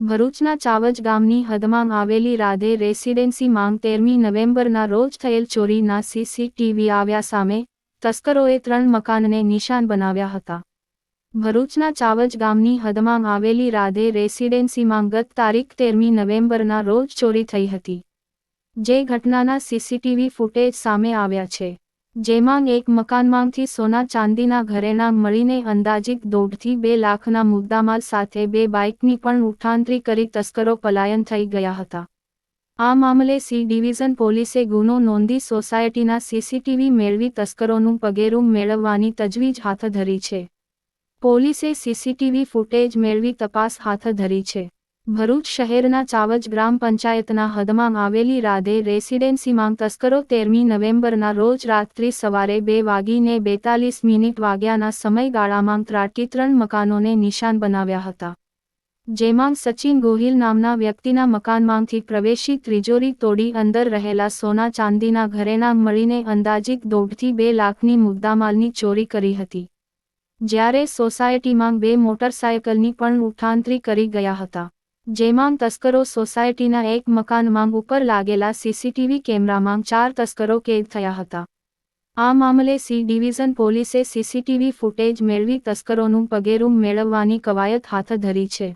ભરૂચના ચાવજ ગામની હદમાં આવેલી રાધે રેસિડેન્સી માંગ તેરમી નવેમ્બરના રોજ થયેલ ચોરીના સીસીટીવી આવ્યા સામે તસ્કરોએ ત્રણ મકાનને નિશાન બનાવ્યા હતા. ભરૂચના ચાવજ ગામની હદમાં આવેલી રાધે રેસિડેન્સીમાં ગત તારીખ તેરમી નવેમ્બરના રોજ ચોરી થઈ હતી. જે ઘટનાના સીસીટીવી ફૂટેજ સામે આવ્યા છે. જેમાં એક મકાનમાંથી સોના ચાંદીના ઘરેણાં મળીને અંદાજિત દોઢથી બે લાખના મુદ્દામાલ સાથે બે બાઇકની પણ ઉઠાંતરી કરી તસ્કરો પલાયન થઈ ગયા હતા. આ મામલે સી ડિવિઝન પોલીસે ગુનો નોંધી સોસાયટીના સીસીટીવી મેળવી તસ્કરોનું પગેરું મેળવવાની તજવીજ હાથ ધરી છે. પોલીસે સીસીટીવી ફૂટેજ મેળવી તપાસ હાથ ધરી છે. ભરૂચ શહેરના ચાવજ ગ્રામ પંચાયતના હદમાં આવેલી રાધે રેસિડેન્સીમાં તસ્કરો તેરમી નવેમ્બરના રોજ રાત્રિ સવારે બે વાગીને બેતાલીસ મિનિટ વાગ્યાના સમયગાળામાં ત્રાટકી ત્રણ મકાનોને નિશાન બનાવ્યા હતા. જેમાં સચિન ગોહિલ નામના વ્યક્તિના મકાનમાંથી પ્રવેશી ત્રિજોરી તોડી અંદર રહેલા સોના ચાંદીના ઘરેના મળીને અંદાજિત દોઢથી બે લાખની મુદ્દામાલની ચોરી કરી હતી. જ્યારે સોસાયટીમાં બે મોટરસાયકલની પણ ઉઠાંતરી કરી ગયા હતા. જેમાં તસ્કરો સોસાયટીના એક મકાનમાં ઉપર લાગેલા સીસીટીવી કેમેરામાં ચાર તસ્કરો કેદ થયા હતા. આ મામલે સી ડિવિઝન પોલીસે સીસીટીવી ફૂટેજ મેળવી તસ્કરોનું પગેરું મેળવવાની કવાયત હાથ ધરી છે.